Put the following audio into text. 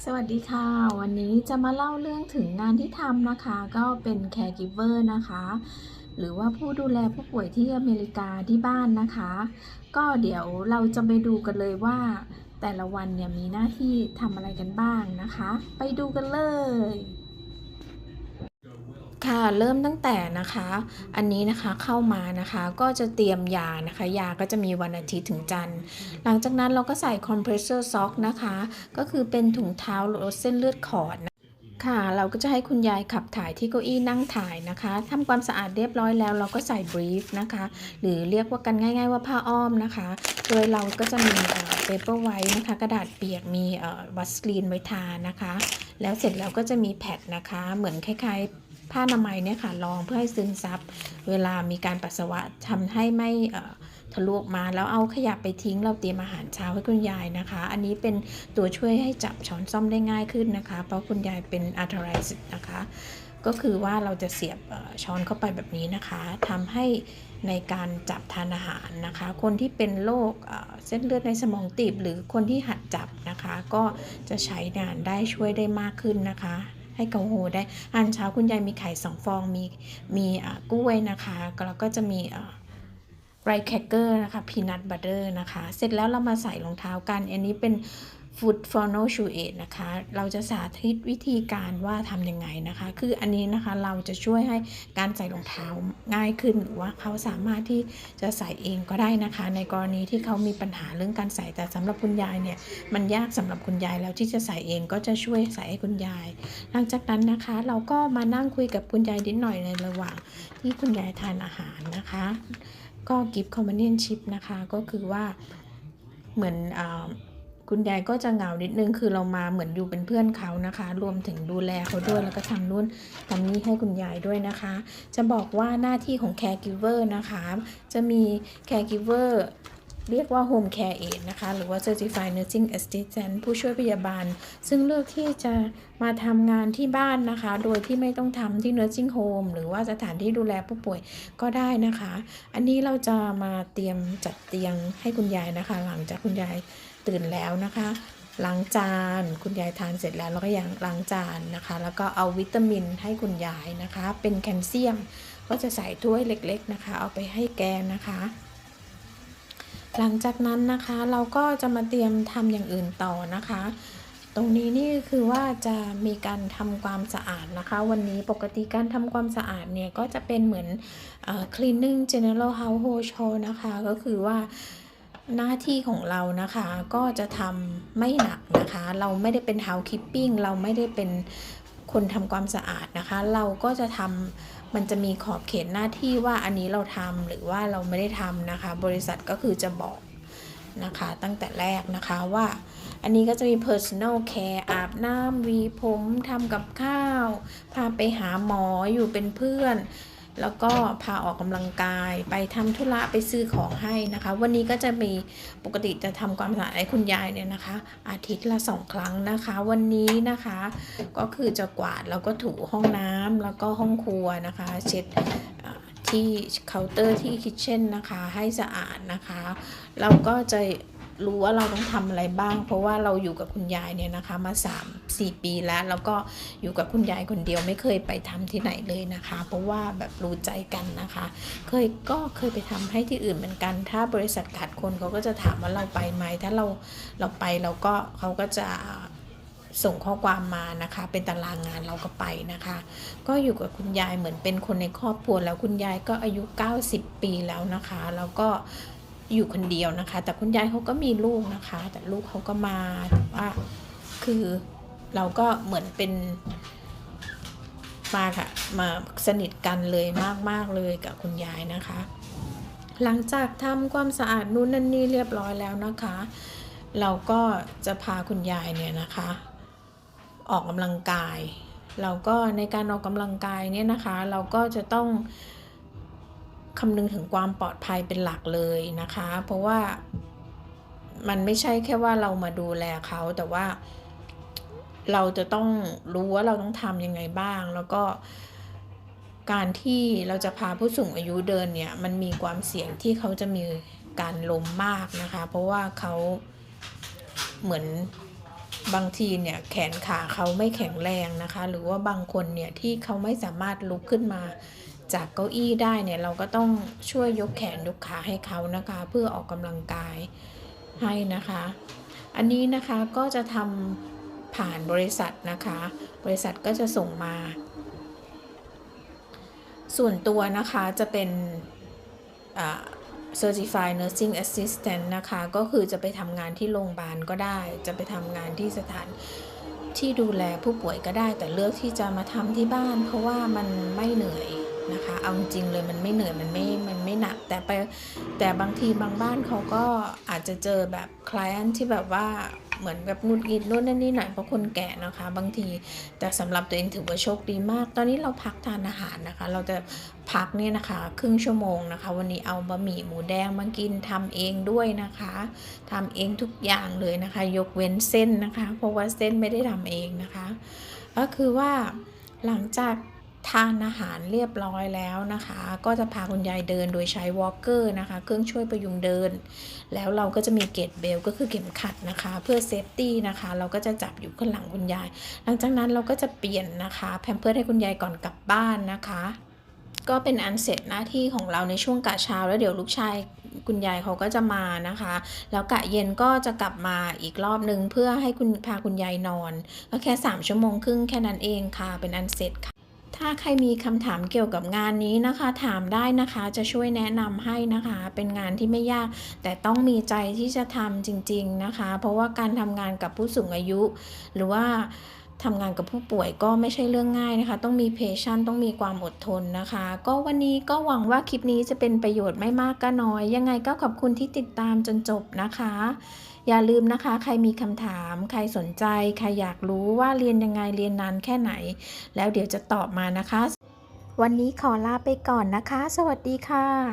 สวัสดีค่ะ วันนี้จะมาเล่าเรื่องถึงงานที่ทำนะคะ ก็เป็น caregiver นะคะ หรือว่าผู้ดูแลผู้ป่วยที่อเมริกาที่บ้านนะคะ ก็เดี๋ยวเราจะไปดูกันเลยว่า แต่ละวันเนี่ยมีหน้าที่ทำอะไรกันบ้างนะคะ ไปดูกันเลย ค่ะ เริ่มตั้งแต่นะคะ อันนี้นะคะเข้ามานะคะ ก็จะเตรียมยานะคะ ยาก็จะมีวันอาทิตย์ถึงจันทร์ หลังจากนั้นเราก็ใส่ compressor sock นะคะ ก็คือเป็นถุงเท้าลดเส้นเลือดขอดค่ะ เราก็จะให้คุณยายขับถ่ายที่เก้าอี้นั่งถ่ายนะคะทำความสะอาดเรียบร้อยแล้วเราก็ใส่ brief นะคะ หรือเรียกว่ากันง่าย ๆ ว่าผ้าอ้อมนะคะ โดยเราก็จะมีเอ่อ paper white นะคะ กระดาษเปียกมีวัสลีนไว้ทานะคะ แล้วเสร็จแล้วก็จะมีแพดนะคะ เหมือนคล้ายๆ ผ้าอนามัยเนี่ยค่ะรองเพื่อให้ซึมซับ เวลามีการปัสสาวะทำให้ไม่ทะลุออกมาแล้วเอาขยะไปทิ้งเราเตรียมอาหารเช้าให้คุณยายนะคะ อันนี้เป็นตัวช่วยให้จับช้อนซ่อมได้ง่ายขึ้นนะคะ เพราะคุณยายเป็นอาร์ทรซิสนะคะ ก็คือว่าเราจะเสียบช้อนเข้าไปแบบนี้นะคะทำให้ในการจับทานอาหารนะคะ คนที่เป็นโรคเส้นเลือดในสมองตีบหรือคนที่หัดจับนะคะ ก็จะใช้งานได้ช่วยได้มากขึ้นนะคะ ให้เกาโฮได้อาหารเช้าคุณยายมีไข่สองฟองมีมีอ่ากล้วยนะคะแล้วก็จะมีไรแคเกอร์นะคะพีนัทบัตเตอร์นะคะ เสร็จแล้วเรามาใส่รองเท้ากัน อันนี้เป็น Foot f o r n o Shoe นะคะ เราจะสาธิตวิธีการว่าทำยังไงนะคะ คืออันนี้นะคะเราจะช่วยให้การใส่รองเท้าง่ายขึ้น หรือว่าเขาสามารถที่จะใส่เองก็ได้นะคะ ในกรณีที่เขามีปัญหาเรื่องการใส่แต่สำหรับคุณยายเนี่ยมันยากสำหรับคุณยายแล้วที่จะใส่เองก็จะช่วยใส่ให้คุณยาย หลังจากนั้นนะคะ เราก็มานั่งคุยกับคุณยายนิดหน่อยในระหว่างที่คุณยายทานอาหารนะคะ ก็กิฟต์คอมเมนนชิพนะคะก็คือว่าเหมือนอา คุณยายก็จะเหงานิดนึงคือเรามาเหมือนอยู่เป็นเพื่อนเขานะคะ รวมถึงดูแลเขาด้วยแล้วก็ทำนู่นทำนี่ให้คุณยายด้วยนะคะ จะบอกว่าหน้าที่ของ caregiver นะคะ จะมี caregiver เรี เรียกว่า home care Aid นะคะ หรือว่า certified nursing assistant ผู้ช่วยพยาบาล ซึ่งเลือกที่จะมาทำงานที่บ้านนะคะ โดยที่ไม่ต้องทำที่ nursing home หรือว่าสถานที่ดูแลผู้ป่วยก็ได้นะคะ อันนี้เราจะมาเตรียมจัดเตียงให้คุณยายนะคะ หลังจากคุณยายตื่นแล้วนะคะล้างจาน คุณยายทานเสร็จแล้วเราก็ยังล้างจานนะคะ แล้วก็เอาวิตามินให้คุณยายนะคะ เป็นแคลเซียม ก็จะใส่ถ้วยเล็ก ๆ นะคะ เอาไปให้แกนะคะ หลังจากนั้นนะคะเราก็จะมาเตรียมทำอย่างอื่นต่อนะคะ ตรงนี้นี่คือว่าจะมีการทำความสะอาดนะคะ วันนี้ปกติการทำความสะอาดเนี่ยก็จะเป็นเหมือนเอ่อ cleaning general household chore นะคะ ก็คือว่าหน้าที่ของเรานะคะก็จะทำไม่หนักนะคะ เราไม่ได้เป็น housekeeping เราไม่ได้เป็นคนทำความสะอาดนะคะ เราก็จะทำ มันจะมีขอบเขตหน้าที่ว่าอันนี้เราทำหรือว่าเราไม่ได้ทำนะคะ บริษัทก็คือจะบอกนะคะตั้งแต่แรกนะคะว่าอันนี้ก็จะมี personal care อาบน้ำวีผมทำกับข้าว พาไปหาหมออยู่เป็นเพื่อน แล้วก็พาออกกำลังกายไปทำธุระไปซื้อของให้นะคะ วันนี้ก็จะมีปกติจะทำความสะอาดให้คุณยายเนี่ยนะคะ อาทิตย์ละสองครั้งนะคะ วันนี้นะคะ ก็คือจะกวาดแล้วก็ถูห้องน้ำแล้วก็ห้องครัวนะคะ เช็ดที่เคาน์เตอร์ที่คิทเช่นนะคะ ให้สะอาดนะคะ เราก็จะ รู้ว่าเราต้องทำอะไรบ้าง เพราะว่าเราอยู่กับคุณยายเนี่ยนะคะ มา 3 4 ปีแล้ว แล้วก็อยู่กับคุณยายคนเดียวไม่เคยไปทำที่ไหนเลยนะคะ เพราะว่าแบบรู้ใจกันนะคะ เคยก็เคยไปทำให้ที่อื่นเหมือนกัน ถ้าบริษัทขาดคนเขาก็จะถามว่าเราไปไหมถ้าเราเราไปเราก็เขาก็จะส่งข้อความมานะคะ เป็นตารางงานเราก็ไปนะคะ ก็อยู่กับคุณยายเหมือนเป็นคนในครอบครัวแล้วคุณยายก็อายุ 90 ปีแล้วนะคะ แล้วก็ อยู่คนเดียวนะคะ แต่คุณยายเขาก็มีลูกนะคะ แต่ลูกเขาก็มาแต่ว่าคือเราก็เหมือนเป็นมาค่ะมาสนิทกันเลยมากๆเลยกับคุณยายนะคะ หลังจากทำความสะอาดนู่นนั่นนี่เรียบร้อยแล้วนะคะ เราก็จะพาคุณยายเนี่ยนะคะ ออกกำลังกายเราก็ในการออกกำลังกายเนี่ยนะคะ เราก็จะต้อง คำนึงถึงความปลอดภัยเป็นหลักเลยนะคะ เพราะว่ามันไม่ใช่แค่ว่าเรามาดูแลเขาแต่ว่าเราจะต้องรู้ว่าเราต้องทำยังไงบ้าง แล้วก็การที่เราจะพาผู้สูงอายุเดินเนี่ย มันมีความเสี่ยงที่เขาจะมีการล้มมากนะคะ เพราะว่าเขาเหมือนบางทีเนี่ยแขนขาเขาไม่แข็งแรงนะคะ หรือว่าบางคนเนี่ยที่เขาไม่สามารถลุกขึ้นมา จากเก้าอี้ได้เนี่ยเราก็ต้องช่วยยกแขนยกขาให้เขานะคะ เพื่อออกกำลังกายให้นะคะ อันนี้นะคะก็จะทำผ่านบริษัทนะคะ บริษัทก็จะส่งมา ส่วนตัวนะคะจะเป็น Certified Nursing Assistant นะคะ ก็คือจะไปทำงานที่โรงพยาบาลก็ได้ จะไปทำงานที่สถานที่ดูแลผู้ป่วยก็ได้ แต่เลือกที่จะมาทำที่บ้าน เพราะว่ามันไม่เหนื่อย นะคะ เอาจริงเลยมันไม่เหนื่อยมันไม่ มันไม่หนัก แต่ไปแต่บางทีบางบ้านเขาก็อาจจะเจอแบบคล i e n t ที่แบบว่าเหมือนแบบงุดงิดนู่นนั่นนี่หน่อยเพราะคนแก่นะคะ บางทีแต่สำหรับตัวเองถือว่าโชคดีมาก ตอนนี้เราพักทานอาหารนะคะ เราจะพักเนี่ยนะคะ ครึ่งชั่วโมงนะคะ วันนี้เอาบะหมี่หมูแดงมากินทำเองด้วยนะคะทำเองทุกอย่างเลยนะคะ ยกเว้นเส้นนะคะ เพราะว่าเส้นไม่ได้ทำเองนะคะ ก็คือว่าหลังจาก ทานอาหารเรียบร้อยแล้วนะคะ ก็จะพาคุณยายเดินโดยใช้วอล์กเกอร์นะคะ เครื่องช่วยประยุงเดิน แล้วเราก็จะมีเกตเบลก็คือเข็มขัดนะคะ เพื่อเซฟตี้นะคะ เราก็จะจับอยู่ข้างหลังคุณยาย หลังจากนั้นเราก็จะเปลี่ยนนะคะแพมเพิร์ให้คุณยายก่อนกลับบ้านนะคะ ก็เป็นอันเสร็จหน้าที่ของเราในช่วงกะเช้า แล้วเดี๋ยวลูกชายคุณยายเขาก็จะมานะคะ แล้วกะเย็นก็จะกลับมาอีกรอบนึงเพื่อให้คุณพาคุณยายนอน ก็แค่ 3 ชั่วโมงครึ่งแค่นั้นเองค่ะ เป็นอันเสร็จค่ะ ถ้าใครมีคำถามเกี่ยวกับงานนี้นะคะ ถามได้นะคะจะช่วยแนะนำให้นะคะ เป็นงานที่ไม่ยาก แต่ต้องมีใจที่จะทำจริง ๆนะคะ เพราะว่าการทำงานกับผู้สูงอายุ หรือว่า ทำงานกับผู้ป่วยก็ไม่ใช่เรื่องง่ายนะคะ ต้องมีเพชันต้องมีความอดทนนะคะ ก็วันนี้ก็หวังว่าคลิปนี้จะเป็นประโยชน์ไม่มากก็น้อย ยังไงก็ขอบคุณที่ติดตามจนจบนะคะ อย่าลืมนะคะ ใครมีคำถาม ใครสนใจ ใครอยากรู้ว่าเรียนยังไงเรียนนานแค่ไหน แล้วเดี๋ยวจะตอบมานะคะ วันนี้ขอลาไปก่อนนะคะ สวัสดีค่ะ